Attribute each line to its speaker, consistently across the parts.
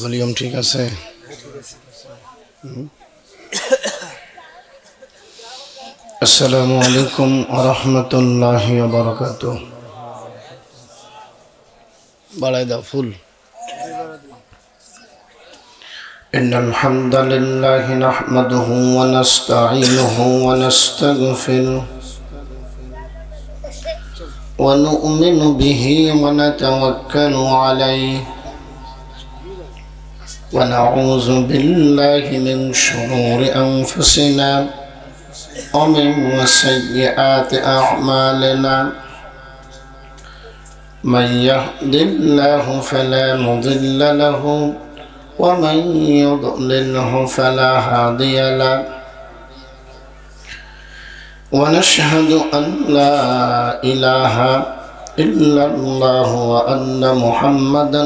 Speaker 1: Volume ঠিক আছে হুম। আসসালামু আলাইকুম আরহামতুল্লাহ বরকাত বাড়াই দাও ফুল إن الحمد لله نحمده ونستعينه ونستغفره ونؤمن به ونتوكل عليه ونعوذ بالله من شرور أنفسنا ومن سيئات أعمالنا. من يهد الله فلا مضل له ومن يضلله فلا هادي له. ونشهد أن لا إله إلا الله وأن محمدا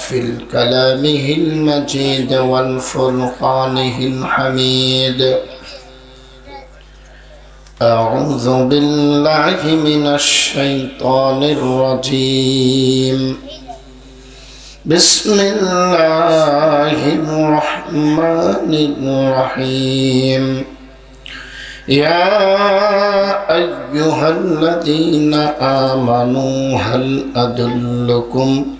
Speaker 1: في الكلامه المجيد والفرقانه الحميد. أعوذ بالله من الشيطان الرجيم. بسم الله الرحمن الرحيم. يا أيها الذين آمنوا هل أدلكم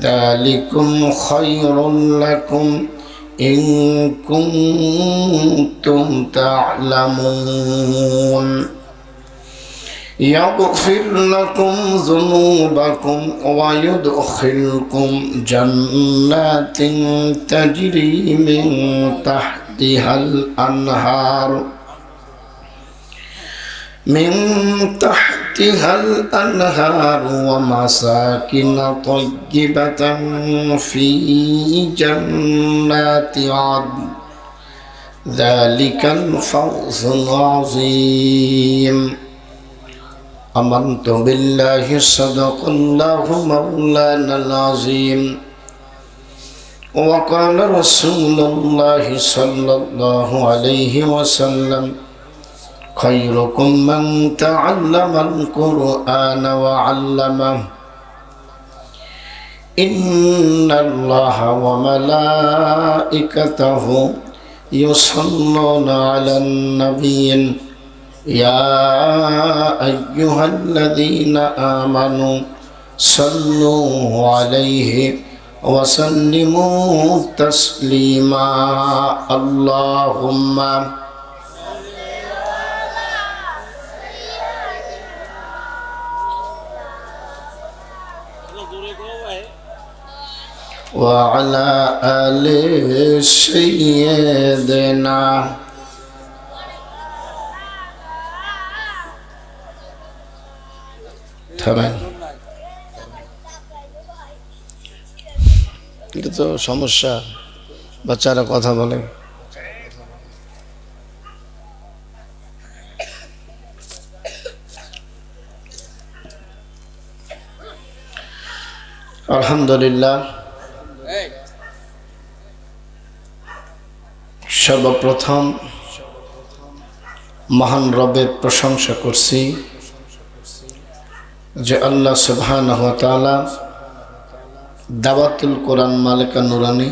Speaker 1: ذلكم خير لكم إن كنتم تعلمون يغفر لكم ذنوبكم ويدخلكم جنات تجري من تحتها الأنهار من تحتها الأنهار ومساكن طيبة في جنات عدن ذلك الفوز العظيم آمنت بالله صدق الله مولانا العظيم وقال رسول الله صلى الله عليه وسلم خيركم من تعلم القرآن وعلمه. إن الله وملائكته يصلون على النبي. يا أيها الذين آمنوا صلوا عليه وسلموا تسليما. اللهم وعلى آل سيدنا থামেন এটা তো সমস্যা বাচ্চারা কথা বলে আলহামদুলিল্লাহ সর্বপ্রথম মহান রবের প্রশংসা করছি যে আল্লাহ সুবহান দাওয়াতুল কোরআন মালিকা নুরানি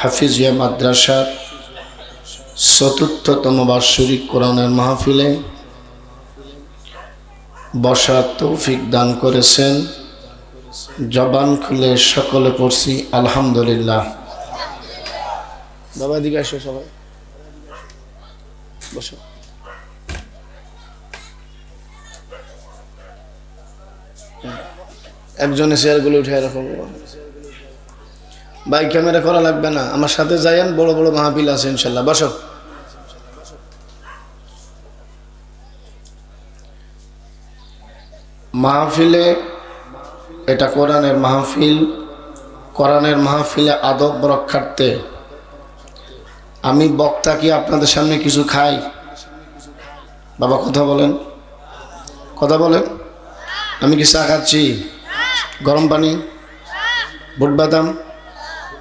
Speaker 1: হাফিজিয়া মাদ্রাসার চতুর্থতম বার্ষিক কোরআনের মাহফিলে বসার তৌফিক দান করেছেন। জবান খুলে সকলে পড়ছি, আলহামদুলিল্লাহ। বাবা দিকে আসো সবাই। বসো। একজনে চেয়ারগুলো উঠে এরকম বাইক ক্যামেরা করা লাগবে না। আমার সাথে যাইয়েন, বড় বড় মাহাপিল আছে ইনশাল্লাহ। বসো। মাহফিলে, এটা কোরআনের মাহফিল। কোরআনের মাহফিলে আদব রক্ষার্থে আমি বক্তা কি আপনাদের সামনে কিছু খাই? বাবা কথা বলেন। কথা বলেন। আমি কি চা খাচ্ছি? গরম পানি? বুট বাদাম?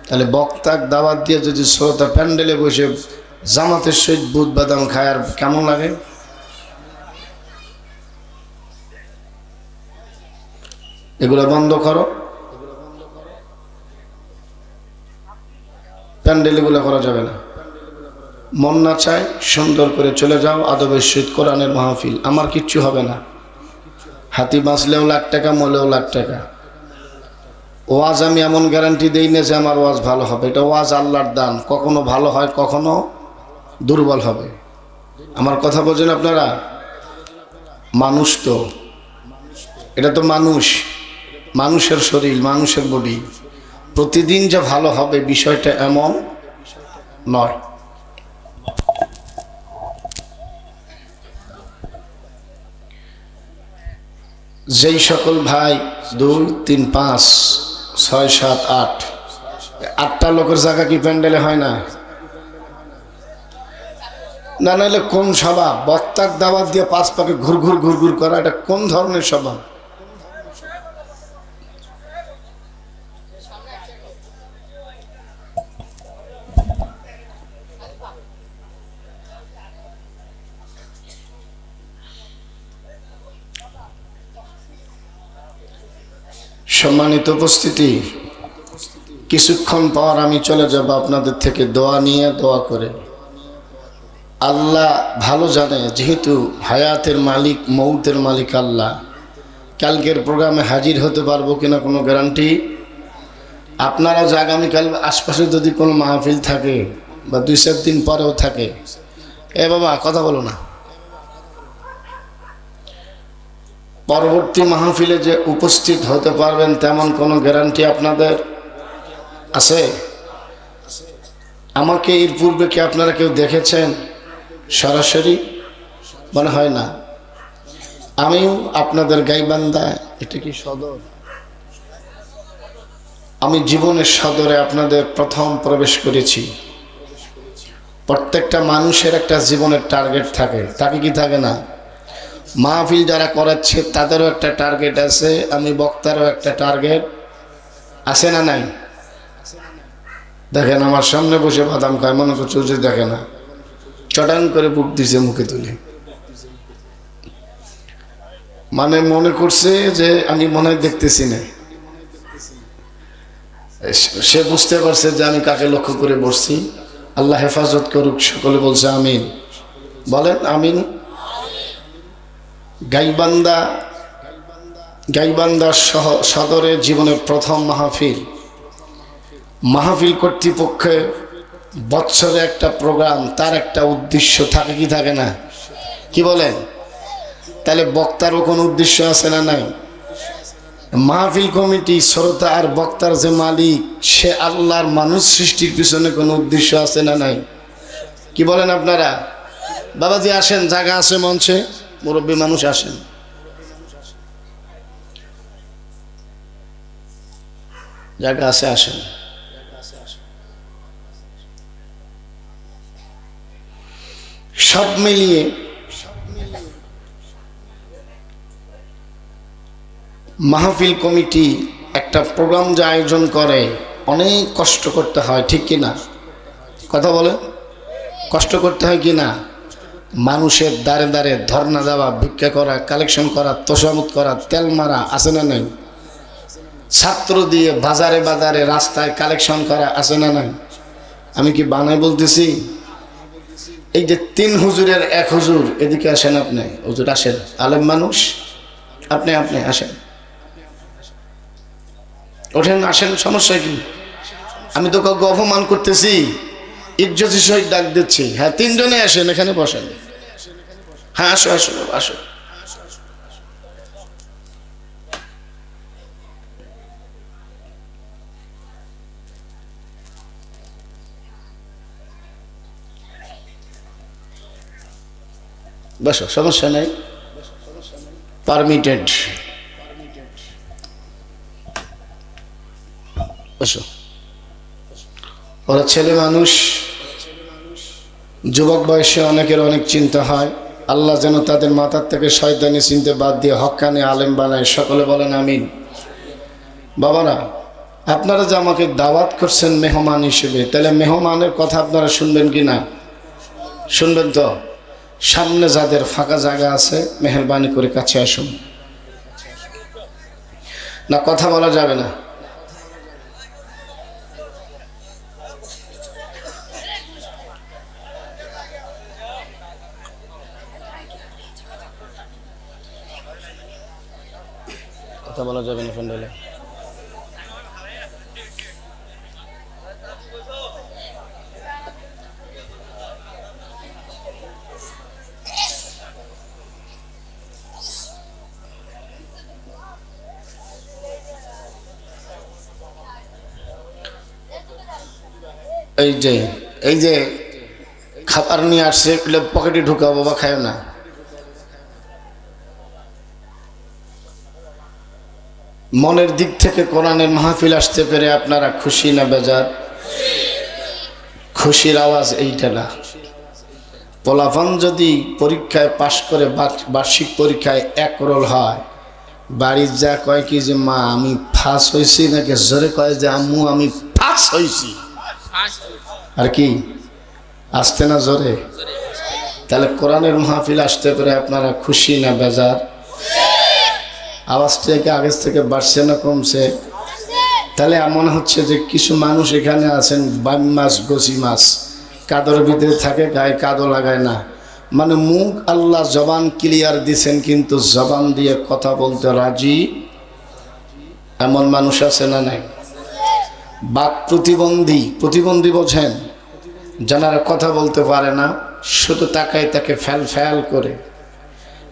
Speaker 1: তাহলে বক্তাক দাওয়াত দিয়ে যদি শ্রোতা প্যান্ডেলে বসে জামাতের সহিত বুট বাদাম খায়, আর কেমন লাগে? এগুলো বন্ধ করো। প্যান্ডেল এগুলো করা যাবে না। মন না চায়, সুন্দর করে চলে যাও, আদবের সহিত কোরআনের মাহফিল। আমার কিচ্ছু হবে না। হাতি বাঁচলেও লাখ টাকা মলেও লাখ টাকা। ওয়াজ আমি এমন গ্যারান্টি দিই না যে আমার ওয়াজ ভালো হবে। এটা ওয়াজ আল্লাহর দান। কখনো ভালো হয়, কখনো দুর্বল হবে। আমার কথা বলছেন আপনারা? মানুষ তো। এটা তো মানুষ। মানুষের শরীর, মানুষের বডি প্রতিদিন যে ভালো হবে বিষয়টা এমন নয়। যেই সকল ভাই, দুই, তিন, পাঁচ, ছয়, সাত, আট, আটটা লোকের জায়গা কি প্যান্ডেলে হয় না? না নাহলে কোন সভা? বক্তার দাওয়াত দিয়ে পাঁচ পাকে ঘুর ঘুর ঘুর ঘুর করা, এটা কোন ধরনের সভা? সম্মানিত উপস্থিতি, কিছুক্ষণ পর আমি চলে যাব আপনাদের থেকে দোয়া নিয়ে, দোয়া করে। আল্লাহ ভালো জানে, যেহেতু হায়াতের মালিক মৌতের মালিক আল্লাহ, কালকের প্রোগ্রামে হাজির হতে পারব কিনা কোনো গ্যারান্টি আপনারা যে আগামীকাল আশপাশে যদি কোনো মাহফিল থাকে বা দুই চার দিন পরেও থাকে, এ বাবা, কথা বলো না। পরবর্তী মাহফিলে যে উপস্থিত হতে পারবেন, তেমন কোনো গ্যারান্টি আপনাদের আছে? আমাকে এর পূর্বে কি আপনারা কেউ দেখেছেন? সরাসরি? মনে হয় না। আমিও আপনাদের গাইবান্ধা, এটা কি সদর? আমি জীবনের সদরে আপনাদের প্রথম প্রবেশ করেছি। প্রত্যেকটা মানুষের একটা জীবনের টার্গেট থাকে। তাকে কি থাকে না? মাহফিল যারা করাচ্ছে, তাদেরও একটা টার্গেট আছে, আমি বক্তারও একটা টার্গেট আছে না নাই? দেখেন, আমার সামনে বসে বাদাম খায়, মনে করছে যে দেখে না। চটান করে বুক দিছে মুখে তুলে। মানে মনে করছে যে, আমি মনে দেখতেছি না। সে বুঝতে পারছে যে আমি কাকে লক্ষ্য করে বসছি। আল্লাহ হেফাজত করুক, সকলে বলছে আমিন। বলেন, আমিন। গাইবান্দা গাইবান্দা সহ, সদরে জীবনের প্রথম মাহফিল। মাহফিল কর্তৃপক্ষে বৎসরে একটা প্রোগ্রাম, তার একটা উদ্দেশ্য থাকে কি থাকে না? কি বলেন? তাহলে বক্তারও কোনো উদ্দেশ্য আছে না নাই? মাহফিল কমিটি, শ্রোতা আর বক্তার যে মালিক, সে আল্লাহর মানুষ সৃষ্টির পিছনে কোনো উদ্দেশ্য আছে না নাই? কি বলেন আপনারা? বাবাজি আসেন জায়গা আছে মঞ্চে। মুরব্বী মানুষ আসেন। জায়গা আছে আসেন। সব মিলিয়ে মাহফিল কমিটি একটা প্রোগ্রাম যে আয়োজন করে, অনেক কষ্ট করতে হয়, ঠিক কি না কথা বলে কষ্ট করতে হয় কি না মানুষের দ্বারে দ্বারে ধর্না দেওয়া, ভিক্ষা করা কালেকশন করা তোষামত করা, তেল মারা আছে না নাই? ছাত্র দিয়ে বাজারে বাজারে রাস্তায় কালেকশন করা আছে না নাই? আমি কি বানাই বলতেছি? এই যে তিন হুজুরের এক হুজুর, এদিকে আসেন আপনি। হুজুর আসেন। আলেম মানুষ? আপনি আপনি আসেন। ওঠেন, আসেন, সমস্যা কি? আমি তো কাউকে অপমান করতেছি। ইজ্জতি সহিত ডাক দিচ্ছি। হ্যাঁ তিনজনে আসেন, এখানে বসেন। হ্যাঁ আসো আসো আসো। বসো, সমস্যা নেই। পারমিটেড বসো। ওরা ছেলে মানুষ। যুবক বয়সে অনেকের অনেক চিন্তা হয়। আল্লাহ যেন তাদের মাথার থেকে শয়তানি চিনতে বাদ দিয়ে হক্কানি আলেম বানায়। সকলে বলেন আমিন। বাবারা, আপনারা যে আমাকে দাওয়াত করছেন মেহমান হিসেবে, তাহলে মেহমানের কথা আপনারা শুনবেন কি না? শুনবেন তো? সামনে যাদের ফাঁকা জায়গা আছে, মেহরবানি করে কাছে আসুন। না, কথা বলা যাবে না কথা বলা যাবে না ফ্যান্ডেলে এই যে এই যে খাবার নিয়ে আসছে, এগুলো পকেটে ঢুকাও, বাবা খায় না। মনের দিক থেকে কোরআনের মাহফিল আসতে পেরে আপনারা খুশি না, বেজার? খুশির আওয়াজ এইটা না। পোলাফান যদি পরীক্ষায় পাশ করে বার্ষিক পরীক্ষায় এক রোল হয়, বাড়ির যা কয় কি যে, মা, আমি ফাঁস হয়েছি নাকি? জোরে কয় যে, আম্মু, আমি ফাঁস হয়েছি আর কি? আসতে না জোরে তাহলে কোরআনের মাহফিল আসতে পেরে আপনারা খুশি না বেজার? আওয়াজটা কি আগের থেকে বাড়ছে না কমছে? তাহলে এমন হচ্ছে যে কিছু মানুষ এখানে আছেন, বাম মাছ গছি মাছ কাদর ভিতরে থাকে, গায়ে কাদো লাগায় না। মানে মুখ আল্লাহ জবান ক্লিয়ার দিছেন, কিন্তু জবান দিয়ে কথা বলতে রাজি? এমন মানুষ আছে না নাই? বাক প্রতিবন্ধী প্রতিবন্ধী বোঝেন। যারা কথা বলতে পারে না, শুধু তাকায় তাকে ফ্যাল ফ্যাল করে।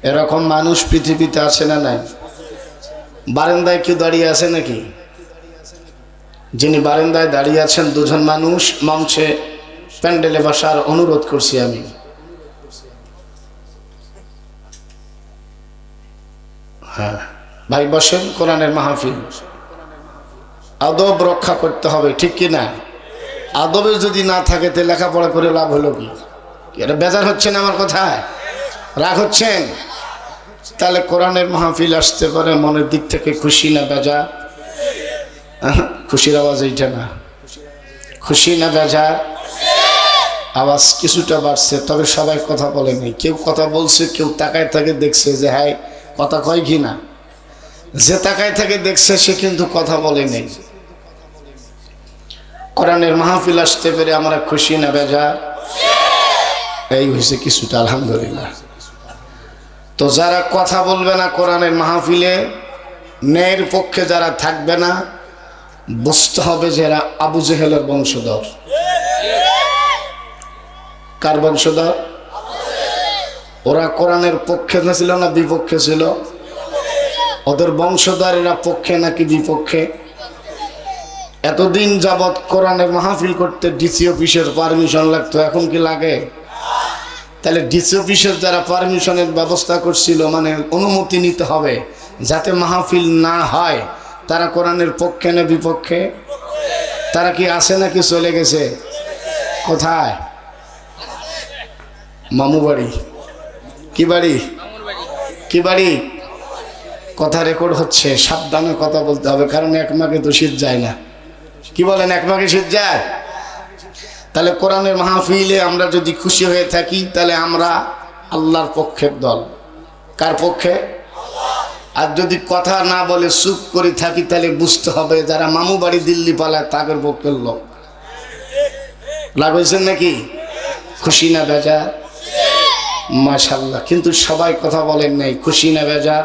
Speaker 1: এরকম মানুষ পৃথিবীতে আছে না নাই? বারান্দায় কেউ দাঁড়িয়ে আছে নাকি? যিনি বারান্দায় দাঁড়িয়ে আছেন, দুজন মানুষ মঞ্চে প্যান্ডেলে বসার অনুরোধ করছি আমি। হ্যাঁ ভাই বসেন কোরআনের মাহফিল। আদব রক্ষা করতে হবে, ঠিক কি না আদবে যদি না থাকে, তো লেখাপড়া করে লাভ হলো কি? এটা বেজার হচ্ছে না আমার কথায়? রাগ হচ্ছেন তাহলে কোরআনের মাহফিল আসতে পারে, মনের দিক থেকে খুশি না বেজা খুশির আওয়াজ এইটা না। খুশি না বেজা আওয়াজ কিছুটা বাড়ছে, তবে সবাই কথা বলে নেই। কেউ কথা বলছে, কেউ তাকায় থাকে, দেখছে যে হ্যাঁ কথা কয় কি না? যে তাকায় থাকে, দেখছে, সে কিন্তু কথা বলে নেই। কোরআনের মাহফিল আসতে পেরে আমরা খুশি না বেজা এই হয়েছে কিছুটা, আলহামদুলিল্লাহ। তো যারা কথা বলবে না কোরআনের মাহফিলে ন্যায়ের পক্ষে যারা থাকবে না, বুঝতে হবে যে এরা আবু জেহেলের বংশধর। কার বংশধর? ওরা কোরআনের পক্ষে না ছিল না বিপক্ষে ছিল? ওদের বংশধর এরা পক্ষে নাকি বিপক্ষে? এতদিন যাবৎ কোরআনের মাহফিল করতে ডিসি অফিসের পারমিশন লাগতো, এখন কি লাগে? তাহলে ডিসি অফিসের যারা পারমিশনের ব্যবস্থা করছিল মানে অনুমতি নিতে হবে, যাতে মাহফিল না হয়, তারা কোরআনের পক্ষে না বিপক্ষে? তারা কি আসে নাকি চলে গেছে? কোথায়? মামু বাড়ি। কি বাড়ি? কি বাড়ি? কথা রেকর্ড হচ্ছে, সাবধানে কথা বলতে হবে, কারণ এক মাকে তো শীত যায় না। কি বলেন, এক মাকে যায়? তাহলে কোরআনের মাহফিলে আমরা যদি খুশি হয়ে থাকি, তাহলে আমরা আল্লাহর পক্ষের দল। কার পক্ষে? আর যদি কথা না বলে চুপ করে থাকি, তাহলে বুঝতে হবে যারা মামু বাড়ি দিল্লি পালায় তাদের পক্ষের লোক। লাগাইছেন নাকি? খুশি না বেজার? মাশাল্লাহ কিন্তু সবাই কথা বলেন নাই, খুশি না বেজার?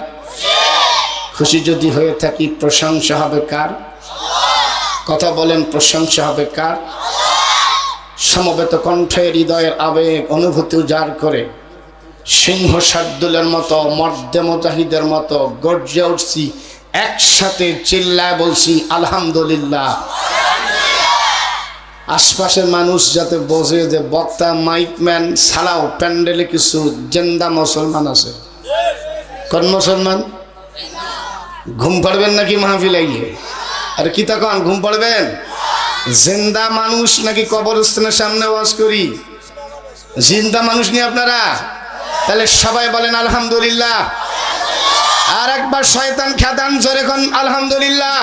Speaker 1: খুশি যদি হয়ে থাকি, প্রশংসা হবে কার? কথা বলেন, প্রশংসা হবে কার? সমবেত কণ্ঠে হৃদয়ের আবেগ, অনুভূতি উজাড় করে। সিংহ শার্দুলের মতো, মর্দে মুজাহিদের মতো গর্জে উঠছি, একসাথে চিল্লায় বলছি, আলহামদুলিল্লাহ। আশপাশের মানুষ যাতে বোঝে যে বক্তা মাইকম্যান ছাড়াও প্যান্ডেলে কিছু জেন্দা মুসলমান আছে। কোন মুসলমান? ঘুম পাড়বেন নাকি মাহফিলে গিয়ে? আর কি তখন? ঘুম পাড়বেন? জিন্দা মানুষ নাকি কবরস্থানের সামনে ওয়াজ করি? জিন্দা মানুষ নিয়ে আপনারা? তাহলে সবাই বলেন আলহামদুলিল্লাহ। আর একবার শয়তান খ্যাতান জোরে কোন, আলহামদুলিল্লাহ।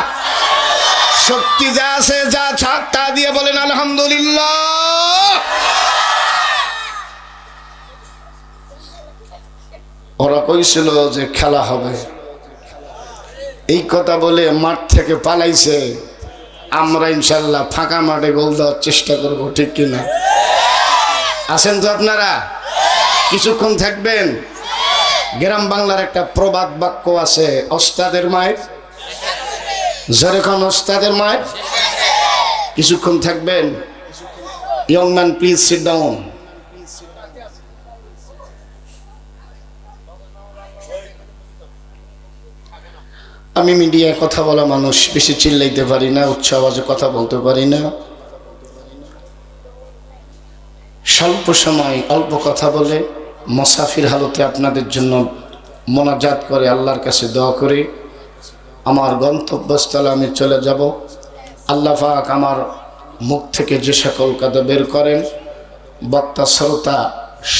Speaker 1: শক্তি যা আছে, যা ছাড় তা দিয়ে বলেন আলহামদুলিল্লাহ। ওরা কইছিল যে খেলা হবে। এই কথা বলে মাঠ থেকে পালাইছে। আমরা ইনশাল্লাহ ফাঁকা মাঠে গোল দেওয়ার চেষ্টা করব, ঠিক কিনা? আছেন তো আপনারা? কিছুক্ষণ থাকবেন। গ্রাম বাংলার একটা প্রবাদ বাক্য আছে, ওস্তাদের মায়ের যেরকম ওস্তাদের মায়ের কিছুক্ষণ থাকবেন। Young man please sit down আমি মিডিয়ায় কথা বলা মানুষ বেশি চিল্লাইতে পারি না, উচ্চ আওয়াজে কথা বলতে পারি না। স্বল্প সময় অল্প কথা বলে মসাফির হালতে আপনাদের জন্য মোনাজাত করে আল্লাহর কাছে দোয়া করে। আমার গন্তব্যস্থলে আমি চলে যাব। আল্লাহ পাক আমার মুখ থেকে যে সকল কথা বের করেন, বক্তা, শ্রোতা,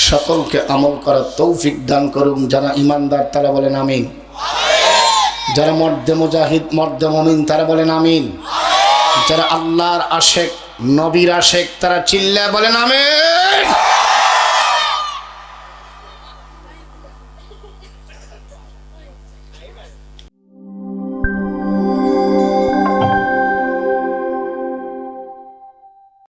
Speaker 1: সকলকে আমল করার তৌফিক দান করুন, যারা ইমানদার তারা বলেন আমিন। যারা মর্দে মুজাহিদ, মর্দে মমিন, তারা বলেন আমিন। যারা আল্লাহর আশেক, নবীর আশেখ তারা চিল্লা বলেন আমিন।